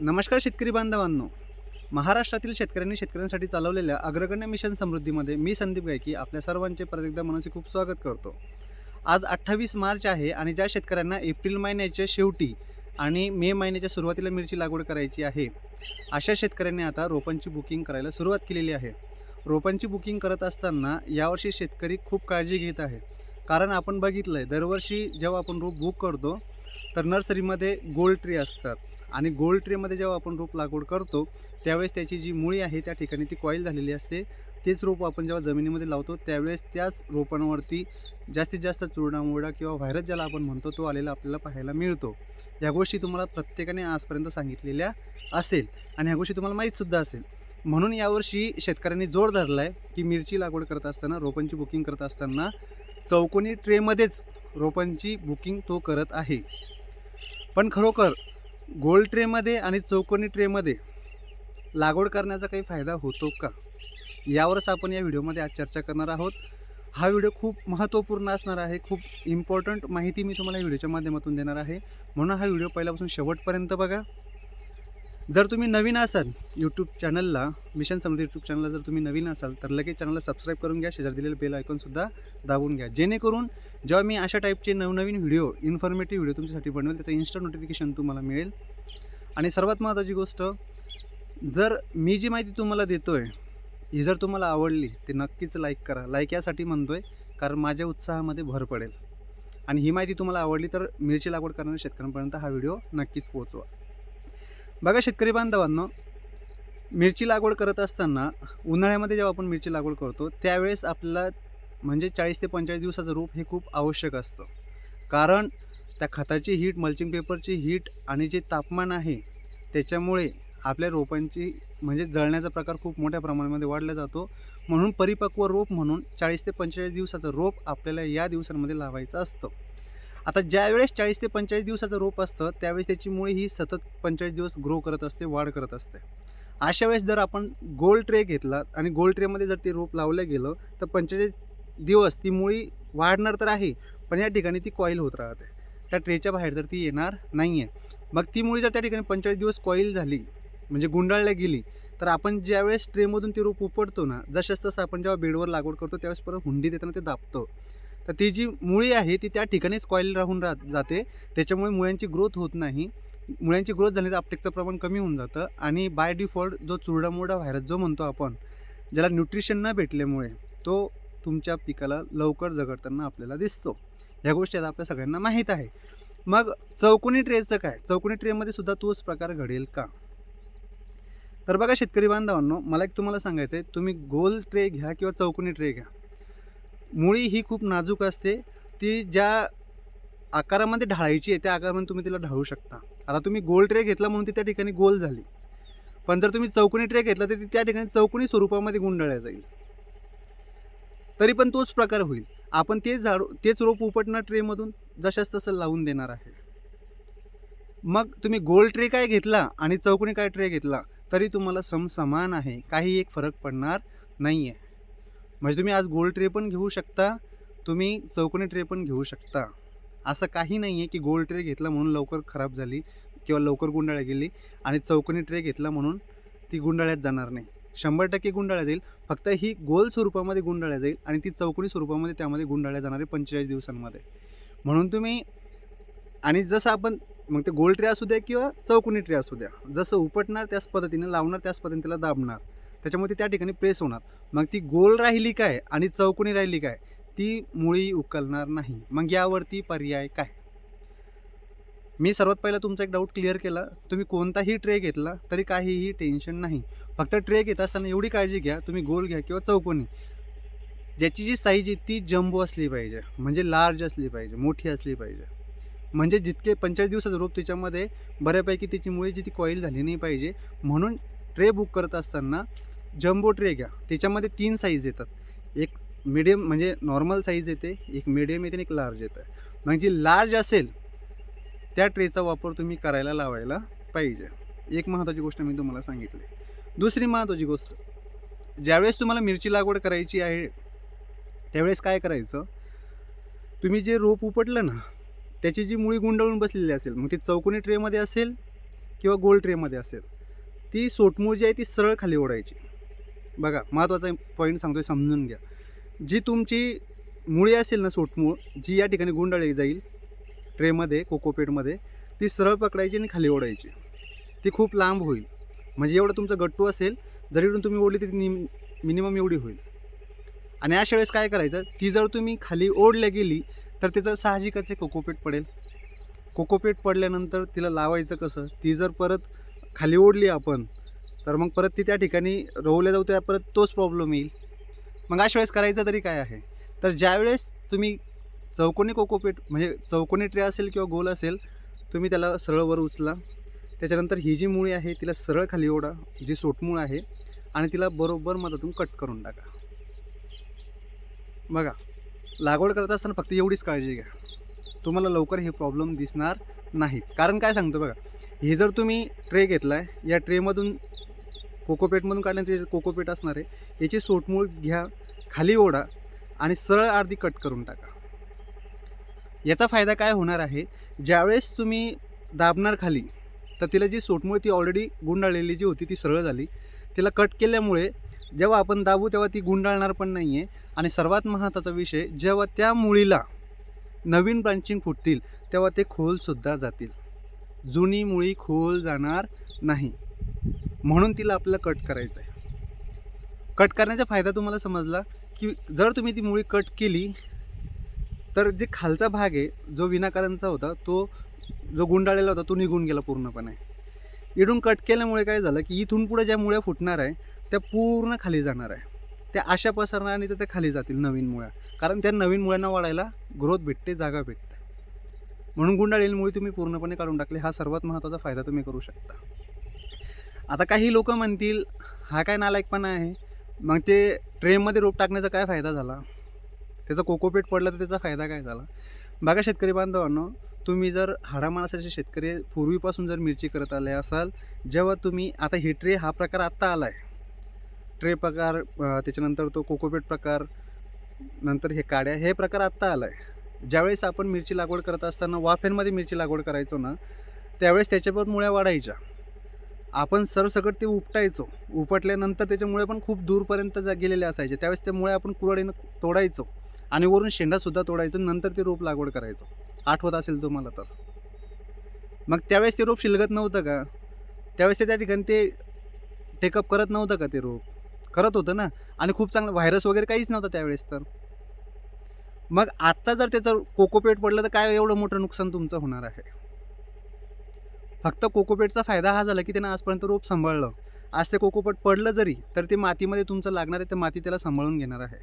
नमस्कार शेतकरी बांधवांनो. महाराष्ट्रातील शेतकऱ्यांनी शेतकऱ्यांसाठी चालवलेल्या अग्रगण्य मिशन समृद्धीमध्ये मी संदीप गायकी आपल्या सर्वांचे परत एकदा खूप स्वागत करतो. आज अठ्ठावीस मार्च आहे आणि ज्या शेतकऱ्यांना एप्रिल महिन्याच्या शेवटी आणि मे महिन्याच्या सुरुवातीला मिरची लागवड करायची आहे अशा शेतकऱ्यांनी आता रोपांची बुकिंग करायला सुरुवात केलेली आहे. रोपांची बुकिंग करत असताना यावर्षी शेतकरी खूप काळजी घेत आहे कारण आपण बघितलं आहे दरवर्षी जेव्हा आपण रोप बुक करतो तर नर्सरीमध्ये गोल्ड ट्री असतात. आणि गोल्ड ट्रेमध्ये जेव्हा आपण रोप लागवड करतो त्यावेळेस त्याची जी मुळी आहे त्या ठिकाणी ती कॉईल झालेली असते. तेच रोप आपण जेव्हा जमिनीमध्ये लावतो त्यावेळेस त्याच रोपांवरती जास्तीत जास्त चुरडामुळा किंवा व्हायरस ज्याला आपण म्हणतो तो आलेला आपल्याला पाहायला मिळतो. या गोष्टी तुम्हाला प्रत्येकाने आजपर्यंत सांगितलेल्या असेल आणि ह्या गोष्टी तुम्हाला माहीतसुद्धा असेल. म्हणून यावर्षी शेतकऱ्यांनी जोर धरला आहे की मिरची लागवड करत असताना रोपांची बुकिंग करत असताना चौकोनी ट्रेमध्येच रोपांची बुकिंग तो करत आहे. पण खरोखर गोल्ड ट्रेमध्ये आणि चौकोनी ट्रेमध्ये लागवड करण्याचा काही फायदा होतो का? यावरच आपण या व्हिडिओमध्ये आज चर्चा करणार आहोत. हा व्हिडिओ खूप महत्त्वपूर्ण असणार आहे. खूप इम्पॉर्टंट माहिती मी तुम्हाला व्हिडिओच्या माध्यमातून देणार आहे. म्हणून हा व्हिडिओ पहिल्यापासून शेवटपर्यंत बघा. जर तुम्ही नवीन असाल यूट्यूब चॅनलला मिशन समृद्धी यूट्यूब चॅनलला जर तुम्ही नवीन असाल तर लगेच चॅनलला सबस्क्राईब करून घ्या. शेजार दिलेलं बेल आयकॉनसुद्धा दाबून घ्या. जेणेकरून जेव्हा मी अशा टाईपचे नवनवीन व्हिडिओ इन्फॉर्मेटिव्ह व्हिडिओ तुमच्यासाठी बनवेल त्याचं इन्स्टंट नोटिफिकेशन तुम्हाला मिळेल. आणि सर्वात महत्त्वाची गोष्ट जर मी जी माहिती तुम्हाला देतो आहे ही जर तुम्हाला आवडली ते नक्कीच लाईक करा. लाईक यासाठी म्हणतो आहे कारण माझ्या उत्साहामध्ये भर पडेल. आणि ही माहिती तुम्हाला आवडली तर मिरची लागवड करणाऱ्या शेतकऱ्यांपर्यंत हा व्हिडिओ नक्कीच पोहोचवा. बघा शेतकरी बांधवांनो मिरची लागवड करत असताना उन्हाळ्यामध्ये जेव्हा आपण मिरची लागवड करतो त्यावेळेस आपल्याला म्हणजे चाळीस ते पंचेचाळीस दिवसाचं रोप हे खूप आवश्यक असतं. कारण त्या खताची हीट मल्चिंग पेपरची हीट आणि जे तापमान आहे त्याच्यामुळे आपल्या रोपांची म्हणजे जळण्याचा प्रकार खूप मोठ्या प्रमाणामध्ये वाढला जातो. म्हणून परिपक्व रोप म्हणून चाळीस ते पंचेचाळीस दिवसाचं रोप आपल्याला या दिवसांमध्ये लावायचं असतं. आता ज्यावेळेस चाळीस ते पंचेचाळीस दिवसाचं रोप असतं त्यावेळेस त्याची मुळे ही सतत पंचेचाळीस दिवस ग्रो करत असते वाढ करत असते. अशा वेळेस जर आपण गोल ट्रे घेतला आणि गोल ट्रेमध्ये जर ते रोप लावलं गेलं तर पंचेचाळीस दिवस ती मुळी वाढणार तर आहे पण या ठिकाणी ती कॉईल होत राहते. त्या ट्रेच्या बाहेर तर ती येणार नाही आहे मग ती मुळी जर त्या ठिकाणी पंचेचाळीस दिवस कॉईल झाली म्हणजे गुंडाळल्या गेली तर आपण ज्यावेळेस ट्रेमधून ते रोप उपडतो ना जसंच तसं आपण जेव्हा बेडवर लागवड करतो त्यावेळेस परत हुंडी देताना ते दाबतो. तर ती जी मुळी आहे ती त्या ठिकाणीच कॉईल राहून राहत जाते. त्याच्यामुळे मुळ्यांची ग्रोथ होत नाही. मुळ्यांची ग्रोथ झाली तर आपटेकचं प्रमाण कमी होऊन जातं आणि बाय डिफॉल्ट जो चुरडामुरडा व्हायरस जो म्हणतो आपण ज्याला न्यूट्रिशन न भेटल्यामुळे तो तुमच्या पिकाला लवकर झगडताना आपल्याला दिसतो. ह्या गोष्टी आता आपल्या सगळ्यांना माहीत आहे. मग चौकोनी ट्रेचं काय? चौकोनी ट्रेमध्ये सुद्धा तोच प्रकार घडेल का? तर बघा शेतकरी बांधवांनो मला एक तुम्हाला सांगायचं आहे तुम्ही गोल ट्रे घ्या किंवा चौकोनी ट्रे घ्या. मुळी ही खूप नाजूक असते. ती ज्या आकारामध्ये ढाळायची आहे त्या आकारामध्ये तुम्ही तिला ढाळू शकता. आता तुम्ही गोल ट्रे घेतला म्हणून ती त्या ठिकाणी गोल झाली. पण जर तुम्ही चौकोनी ट्रे घेतला तर ती त्या ठिकाणी चौकोनी स्वरूपामध्ये गुंडाळल्या जाईल. तरी पण तोच प्रकार होईल. आपण तेच झाड तेच रोप उपटणार ट्रेमधून जशाच तसं लावून देणार आहे. मग तुम्ही गोल ट्रे काय घेतला आणि चौकोनी काय ट्रे घेतला तरी तुम्हाला सम समान आहे. काही एक फरक पडणार नाही आहे म्हणजे तुम्ही आज गोल्ड ट्रे पण घेऊ शकता तुम्ही चौकोनी ट्रे पण घेऊ शकता. असं काही नाही आहे की गोल्ड ट्रे घेतला म्हणून लवकर खराब झाली किंवा लवकर गुंडाळ्या गेली आणि चौकोनी ट्रे घेतला म्हणून ती गुंडाळ्यात जाणार नाही. शंभर टक्के गुंडाळ्या जाईल. फक्त ही गोल स्वरूपामध्ये गुंडाळ्या जाईल आणि ती चौकोनी स्वरूपामध्ये त्यामध्ये गुंडाळ्या जाणार आहे पंचेचाळीस दिवसांमध्ये. म्हणून तुम्ही आणि जसं आपण मग ते गोल ट्रे असू द्या किंवा चौकोनी ट्रे असू द्या जसं उपटणार त्याच पद्धतीने लावणार त्याच पद्धतीने त्याला दाबणार. त्याच्यामुळे त्या ठिकाणी प्रेस होणार. मग ती गोल राहिली काय आणि चौकोनी राहिली काय ती मुळी उकलणार नाही. मग यावरती पर्याय काय? मी सर्वात पहिला तुमचा एक डाऊट क्लिअर केला. तुम्ही कोणताही ट्रे घेतला तरी काहीही टेन्शन नाही. फक्त ट्रे घेत असताना एवढी काळजी घ्या तुम्ही गोल घ्या किंवा चौकोनी. ज्याची जी साईज आहे ती जम्बो असली पाहिजे म्हणजे लार्ज असली पाहिजे मोठी असली पाहिजे. म्हणजे जितके पंचेचाळीस दिवसाचं रोप त्याच्यामध्ये बऱ्यापैकी त्याची मुळे जी ती कॉईल झाली नाही पाहिजे म्हणून ट्रे बुक करत असताना जम्बो ट्रे घ्या. त्याच्यामध्ये तीन साईज येतात. एक मिडियम म्हणजे नॉर्मल साईज येते एक मिडियम येते आणि एक लार्ज येतं. मग जी लार्ज असेल त्या ट्रेचा वापर तुम्ही करायला लावायला पाहिजे. एक महत्त्वाची गोष्ट मी तुम्हाला सांगितली. दुसरी महत्त्वाची गोष्ट ज्यावेळेस तुम्हाला मिरची लागवड करायची आहे त्यावेळेस काय करायचं? तुम्ही जे रोप उपटलं ना त्याची जी मुळी गुंडाळून बसलेली असेल मग ती चौकोनी ट्रेमध्ये असेल किंवा गोल ट्रेमध्ये असेल ती सोटमूळ जी आहे ती सरळ खाली ओढायची. बघा महत्त्वाचा पॉईंट सांगतोय समजून घ्या. जी तुमची मुळी असेल ना सोटमूळ जी या ठिकाणी गुंडाळली जाईल ट्रेमध्ये कोकोपेटमध्ये ती सरळ पकडायची आणि खाली ओढायची. ती खूप लांब होईल. म्हणजे एवढं तुमचं गट्टू असेल जरीकडून तुम्ही ओढली तरी नि मिनिमम एवढी होईल. आणि अशा वेळेस काय करायचं ती जर तुम्ही खाली ओढल्या गेली तर त्याचं साहजिकच आहे कोकोपेट पडेल. कोकोपेट पडल्यानंतर तिला लावायचं कसं? ती जर परत खाली ओढली आपण तर मग परत ती त्या ठिकाणी रोवल्या जाऊ त्या परत तोच प्रॉब्लेम येईल. मग अशा वेळेस करायचं तरी काय आहे? तर ज्यावेळेस तुम्ही चौकोनी कोकोपेट म्हणजे चौकोनी ट्रे असेल किंवा गोल असेल तुम्ही त्याला सरळ वर उचला. त्याच्यानंतर ही जी मुळी आहे तिला सरळ खाली ओढा. जी सोटमूळ आहे आणि तिला बरोबर मधातून कट करून टाका. बघा लागवड करत असताना फक्त एवढीच काळजी घ्या. तुम्हाला लवकर हे प्रॉब्लेम दिसणार नाहीत. कारण काय सांगतो बघा हे जर तुम्ही ट्रे घेतला आहे या ट्रेमधून कोकोपेटमधून काढल्यानंतर कोकोपेट असणार आहे. याची सोटमूळ घ्या खाली ओढा आणि सरळ अर्धी कट करून टाका. याचा फायदा काय होणार आहे? ज्यावेळेस तुम्ही दाबणार खाली तर तिला जी सोटमूळ ती ऑलरेडी गुंडाळलेली जी होती ती सरळ झाली. तिला कट केल्यामुळे जेव्हा आपण दाबू तेव्हा ती गुंडाळणार पण नाही आहे आणि सर्वात महत्त्वाचा विषय जेव्हा त्या मुळीला नवीन ब्रांचिंग फुटतील तेव्हा ते खोलसुद्धा जातील. जुनी मुळी खोल जाणार नाही. म्हणून तिला आपल्याला कट करायचं आहे कट करण्याचा फायदा तुम्हाला समजला की जर तुम्ही ती मुळी कट केली तर जे खालचा भाग आहे जो विनाकारांचा होता तो जो गुंडाळलेला होता तो निघून गेला पूर्णपणे. इडून कट केल्यामुळे काय झालं की इथून पुढे ज्या मुळ्या फुटणार आहे त्या पूर्ण खाली जाणार आहे. त्या अशा पसरणार आणि त्या खाली जातील नवीन मुळ्या. कारण त्या नवीन मुळ्यांना वाढायला ग्रोथ भेटते जागा भेटते. म्हणून गुंडाळलेली मुळी तुम्ही पूर्णपणे काढून टाकली. हा सर्वात महत्त्वाचा फायदा तुम्ही करू शकता. आता काही लोक म्हणतील हा काय नालायकपणा आहे. मग ते ट्रेमध्ये रोप टाकण्याचा काय फायदा झाला? त्याचा कोकोपेट पडला तर त्याचा फायदा काय झाला? बघा शेतकरी बांधवांनो तुम्ही जर हाडामासाचे शेतकरी पूर्वीपासून जर मिरची करत आले असाल जेव्हा तुम्ही आता हे ट्रे हा प्रकार आत्ता आला आहे ट्रे प्रकार त्याच्यानंतर तो कोकोपेट प्रकार नंतर हे काड्या हे प्रकार आत्ता आला आहे ज्यावेळेस आपण मिरची लागवड करत असताना वाफ्यांमध्ये मिरची लागवड करायचो ना त्यावेळेस त्याच्यावर मुळ्या वाढायच्या. आपण सरसकट ते उपटायचो. उपटल्यानंतर त्याच्यामुळे पण खूप दूरपर्यंत जा गेलेले असायचे. त्यावेळेस त्यामुळे आपण कुराडीनं तोडायचो. आणि वरून शेंडासुद्धा तोडायचो नंतर ते रोप लागवड करायचो. आठवत असेल तुम्हाला तर. मग त्यावेळेस ते रोप शिलगत नव्हतं का? त्यावेळेस ते त्या ठिकाणी ते टेकअप करत नव्हतं का ते रोप? करत होतं ना? आणि खूप चांगलं व्हायरस वगैरे काहीच नव्हतं त्यावेळेस तर. मग आत्ता जर त्याचं कोकोपेट पडलं तर काय एवढं मोठं नुकसान तुमचं होणार आहे? फक्त कोकोपेटचा फायदा हा झाला की त्यानं आजपर्यंत रोप सांभाळलं. आज ते कोकोपेट पडलं जरी तर ते मातीमध्ये तुमचं लागणार आहे तर माती त्याला सांभाळून घेणार आहे.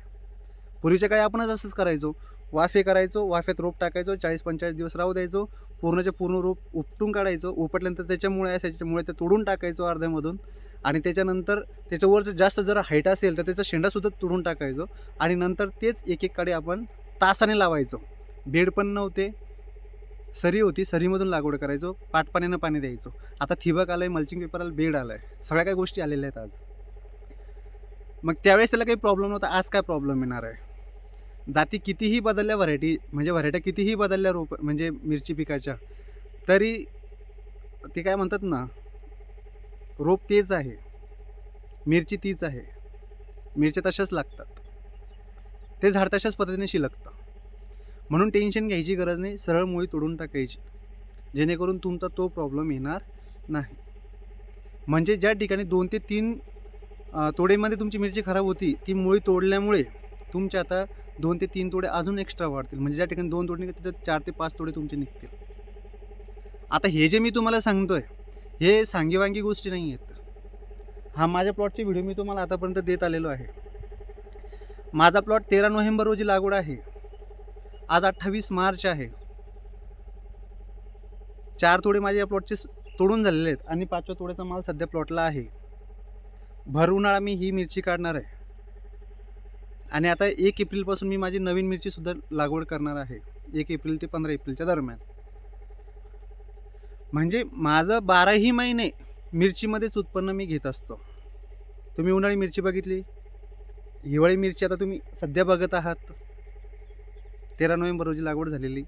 पूर्वीच्या काळी आपणच असंच करायचो. वाफे करायचो वाफेत रोप टाकायचो चाळीस पंचाळीस दिवस राहू द्यायचो. पूर्णचे पूर्ण रोप उपटून काढायचो. उपटल्यानंतर त्याच्यामुळे असायच्यामुळे ते तोडून टाकायचो अर्ध्यामधून. आणि त्याच्यानंतर त्याच्यावर जास्त जर हाईट असेल तर त्याचा शेंडासुद्धा तोडून टाकायचो. आणि नंतर तेच एक एक काडी आपण तासाने लावायचो. बेड पण नव्हते. सरी होती सरीमधून लागवड करायचो पाटपाण्यानं पाणी द्यायचो. आता ठिबक आलं आहे मल्चिंग पेपर आलं बेड आलं आहे सगळ्या काही गोष्टी आलेल्या आहेत आज. मग त्यावेळेस त्याला काही प्रॉब्लेम नव्हता आज काय प्रॉब्लेम येणार आहे? जाती कितीही बदलल्या व्हरायटी म्हणजे व्हरायट्या कितीही बदलल्या रोप म्हणजे मिरची पिकाच्या तरी ते काय म्हणतात ना रोप तेच आहे. मिरची तीच आहे. मिरच्या तशाच लागतात. ते झाड तशाच पद्धतीने शिलकतं. म्हणून टेन्शन घ्यायची गरज नाही. सरळ मुळी तोडून टाकायची. जेणेकरून तुमचा तो प्रॉब्लेम येणार नाही. म्हणजे ज्या ठिकाणी दोन ते तीन तोडेमध्ये तुमची मिरची खराब होती ती मुळी तोडल्यामुळे तुमचे आता दोन ते तीन तोडे अजून एक्स्ट्रा वाढतील. म्हणजे ज्या ठिकाणी दोन तोडे निघतील तिथं चार ते पाच तोडे तुमचे निघतील. आता हे जे मी तुम्हाला सांगतोय हे सांगीवांगी गोष्टी नाही आहेत. हा माझ्या प्लॉटचे व्हिडिओ मी तुम्हाला आतापर्यंत देत आलेलो आहे. माझा प्लॉट तेरा नोव्हेंबर रोजी लागवड आहे. आज अठ्ठावीस मार्च आहे. चार तोडे माझ्या या प्लॉटचे तोडून झालेले आहेत आणि पाचव्या तोड्याचा माल सध्या प्लॉटला आहे. भर उन्हाळा मी ही मिरची काढणार आहे. आणि आता एक एप्रिलपासून मी माझी नवीन मिरचीसुद्धा लागवड करणार आहे. एक एप्रिल ते पंधरा एप्रिलच्या दरम्यान. म्हणजे माझं बाराही महिने मिरचीमध्येच उत्पन्न मी घेत असतो. तुम्ही उन्हाळी मिरची बघितली? हिवाळी मिरची आता तुम्ही सध्या बघत आहात. तेरा नोव्हेंबर रोजी लागवड झालेली.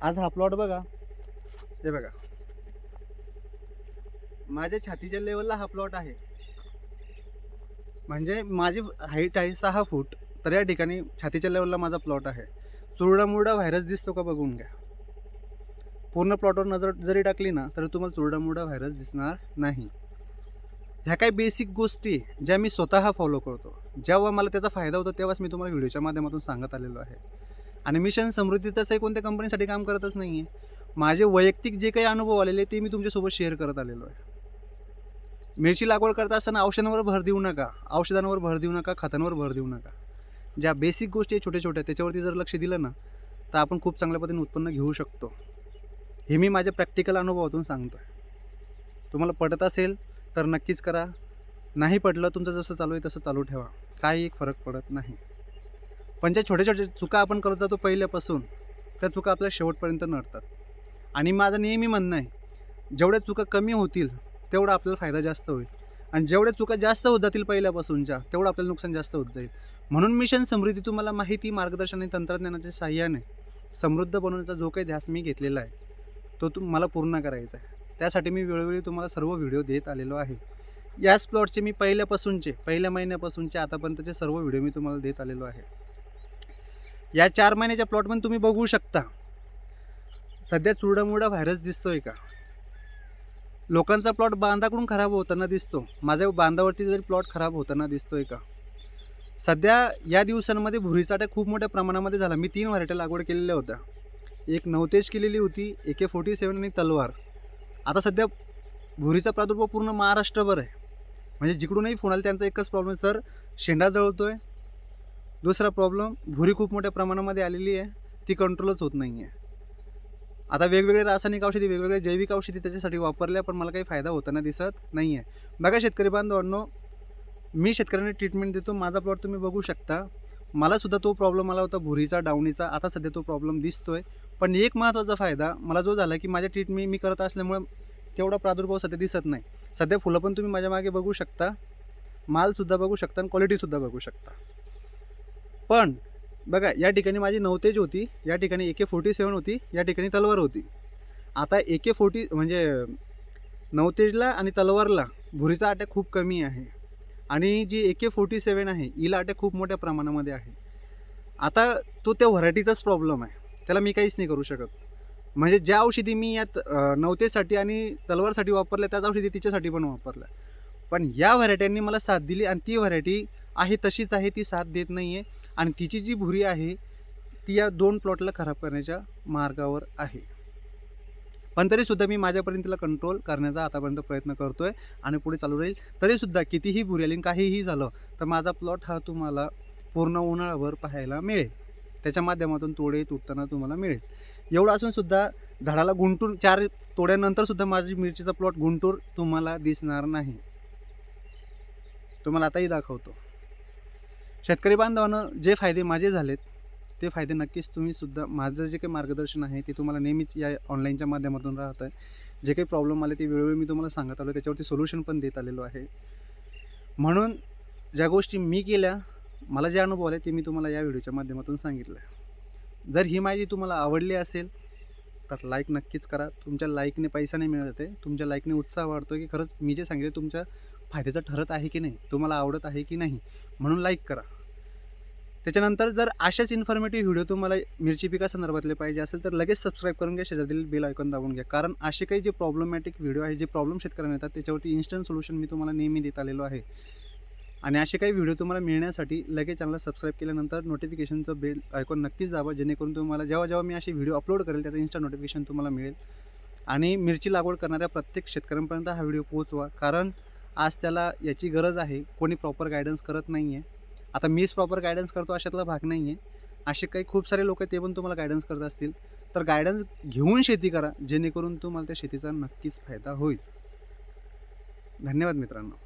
आज हा प्लॉट बघा. हे बघा. माझ्या छातीच्या लेवलला हा प्लॉट आहे. म्हणजे माझी हाईट आहे सहा फूट तर या ठिकाणी छातीच्या लेवलला माझा प्लॉट आहे. चुरडामुरडा व्हायरस दिसतो का बघून घ्या. पूर्ण प्लॉटवर नजर जरी टाकली ना तर तुम्हाला चुरडामुरडा व्हायरस दिसणार नाही. ह्या काही बेसिक गोष्टी ज्या मी स्वतः फॉलो करतो. जेव्हा मला त्याचा फायदा होतो तेव्हाच मी तुम्हाला व्हिडिओच्या माध्यमातून सांगत आलेलो आहे. आणि मिशन समृद्धी तसंही कोणत्या कंपनीसाठी काम करतच नाही आहे माझे वैयक्तिक जे काही अनुभव आलेले ते मी तुमच्यासोबत शेअर करत आलेलो आहे. मिरची लागवड करता असताना औषधांवर भर देऊ नका. औषधांवर भर देऊ नका खतांवर भर देऊ नका. ज्या बेसिक गोष्टी आहेत छोट्या छोट्या त्याच्यावरती जर लक्ष दिलं ना तर आपण खूप चांगल्या पद्धतीने उत्पन्न घेऊ शकतो. हे मी माझ्या प्रॅक्टिकल अनुभवातून सांगतो आहे तुम्हाला पटत असेल तर नक्कीच करा. नाही पडलं तुमचं जसं चालू आहे तसं चालू ठेवा. काही एक फरक पडत नाही. पण ज्या छोट्या छोट्या चुका आपण करत जातो पहिल्यापासून त्या चुका आपल्या शेवटपर्यंत नडतात. आणि माझं नेहमी म्हणणं आहे जेवढ्या चुका कमी होतील तेवढा आपल्याला फायदा जास्त होईल. आणि जेवढ्या चुका जास्त होत जातील पहिल्यापासूनच्या तेवढं आपल्याला नुकसान जास्त होत जाईल. म्हणून मिशन समृद्धी तुम्हाला माहिती मार्गदर्शन आणि तंत्रज्ञानाच्या सहाय्याने समृद्ध बनवण्याचा जो काही ध्यास मी घेतलेला आहे तो तुम मला पूर्ण करायचा आहे. त्यासाठी मी वेळोवेळी तुम्हाला सर्व व्हिडिओ देत आलेलो आहे. याच प्लॉटचे मी पहिल्यापासूनचे पहिल्या महिन्यापासूनचे आतापर्यंतचे सर्व व्हिडिओ मी तुम्हाला देत आलेलो आहे. या चार महिन्याच्या प्लॉटमध्ये तुम्ही बघू शकता. सध्या चुरडामुरडा व्हायरस दिसतोय का? लोकांचा प्लॉट बांधाकडून खराब होताना दिसतो. माझ्या बांधावरती जरी प्लॉट खराब होताना दिसतोय का? सध्या या दिवसांमध्ये भुरीचा खूप मोठ्या प्रमाणामध्ये झाला. मी तीन व्हरायटी लागवड केलेल्या होत्या. एक नवतेज केलेली होती ए के फोर्टी सेवन आणि तलवार. आता सध्या भुरीचा प्रादुर्भाव पूर्ण महाराष्ट्रभर आहे. म्हणजे जिकडूनही फोन आले त्यांचा एकच प्रॉब्लेम सर शेंडा जळतोय दुसरा प्रॉब्लेम भुरी खूप मोठ्या प्रमाणामध्ये आलेली आहे. ती कंट्रोलच होत नाही आहे आता वेगवेगळे रासायनिक औषधी वेगवेगळे जैविक औषधी त्याच्यासाठी वापरल्या पण मला काही फायदा होताना दिसत नाही आहे बघा शेतकरी बांधवांनो मी शेतकऱ्यांना ट्रीटमेंट देतो माझा प्लॉट तुम्ही बघू शकता. मलासुद्धा तो प्रॉब्लेम आला होता भुरीचा डावणीचा. आता सध्या तो प्रॉब्लेम दिसतोय. पण एक महत्त्वाचा फायदा मला जो झाला की माझ्या ट्रीटमेंट मी करत असल्यामुळे तेवढा प्रादुर्भाव सध्या दिसत नाही. सध्या फुलं पण तुम्ही माझ्या मागे बघू शकता. मालसुद्धा बघू शकता आणि क्वालिटीसुद्धा बघू शकता. पण बघा या ठिकाणी माझी नवतेज होती या ठिकाणी ए के फोर्टी सेवन होती या ठिकाणी तलवार होती. आता ए के फोर्टी म्हणजे नवतेजला आणि तलवारला भुरीचा अटॅक खूप कमी आहे. आणि जी ए के फोर्टी सेवन आहे हिला अटॅक खूप मोठ्या प्रमाणामध्ये आहे. आता तो त्या व्हरायटीचाच प्रॉब्लेम आहे. त्याला मी काहीच नाही करू शकत. म्हणजे ज्या औषधी मी यात नवतेसाठी आणि तलवारसाठी वापरल्या त्याच औषधी तिच्यासाठी पण वापरल्या. पण या व्हरायट्यांनी मला साथ दिली आणि ती व्हरायटी आहे तशीच आहे ती साथ देत नाही आहे आणि तिची जी भुरी आहे ती या दोन प्लॉटला खराब करण्याच्या मार्गावर आहे. पण तरीसुद्धा मी माझ्यापर्यंत तिला कंट्रोल करण्याचा आतापर्यंत प्रयत्न करतो आहे आणि पुढे चालू राहील. तरीसुद्धा कितीही भुरी आली आणि काहीही झालं तर माझा प्लॉट हा तुम्हाला पूर्ण उन्हाळाभर पाहायला मिळेल. त्याच्या माध्यमातून तोडे तुटताना तुम्हाला मिळेल. एवढं असूनसुद्धा झाडाला गुंटूर चार तोड्यानंतरसुद्धा माझी मिरचीचा प्लॉट गुंटूर तुम्हाला दिसणार नाही. तुम्हाला आताही दाखवतो. शेतकरी बांधवानं जे फायदे माझे झालेत ते फायदे नक्कीच तुम्हीसुद्धा माझं जे काही मार्गदर्शन आहे ते तुम्हाला नेहमीच या ऑनलाईनच्या माध्यमातून राहत आहे. जे काही प्रॉब्लेम आले ते वेळोवेळी मी तुम्हाला सांगत आलो त्याच्यावरती सोल्युशन पण देत आलेलो आहे. म्हणून ज्या गोष्टी मी केल्या मला जे अनुभव आले ते मी तुम्हाला या व्हिडिओच्या माध्यमातून सांगितलं जर ही माहिती तुम्हाला आवडली असेल तर लाईक नक्कीच करा. तुमच्या लाईकने पैसा नाही मिळत आहे. तुमच्या लाईकने उत्साह वाढतो की खरंच मी जे सांगितलं तुमच्या फायद्याचं ठरत आहे की नाही तुम्हाला आवडत आहे की नाही म्हणून लाईक करा. त्याच्यानंतर जर अशाच इन्फॉर्मेटिव्ह व्हिडिओ तुम्हाला मिरची पिका संदर्भातले पाहिजे असेल तर लगेच सबस्क्राईब करून घ्या शेजारील बेल ऐकून दाबून घ्या. कारण असे काही जे प्रॉब्लेमॅटिक व्हिडिओ आहे जे प्रॉब्लेम शेतकऱ्यांना येतात त्याच्यावरती इन्स्टंट सोल्युशन मी तुम्हाला नेहमी देत आलेलो आहे. आणि असे काही व्हिडिओ तुम्हाला मिळण्यासाठी लगेच चॅनलला सबस्क्राईब केल्यानंतर नोटिफिकेशनचं बेल ऐकून नक्कीच दाबा जेणेकरून तुम्हाला जेव्हा जेव्हा मी असे व्हिडिओ अपलोड करेल त्याचं इन्स्टा नोटिफिकेशन तुम्हाला मिळेल. आणि मिरची लागवड करणाऱ्या प्रत्येक शेतकऱ्यांपर्यंत हा व्हिडिओ पोहोचवा. कारण आज त्याला याची गरज आहे कोणी प्रॉपर गायडन्स करत नाही आहे आता मीच प्रॉपर गायडन्स करतो अशातला भाग नाही आहे असे काही खूप सारे लोक ते पण तुम्हाला गायडन्स करत असतील. तर गायडन्स घेऊन शेती करा जेणेकरून तुम्हाला त्या शेतीचा नक्कीच फायदा होईल. धन्यवाद मित्रांनो.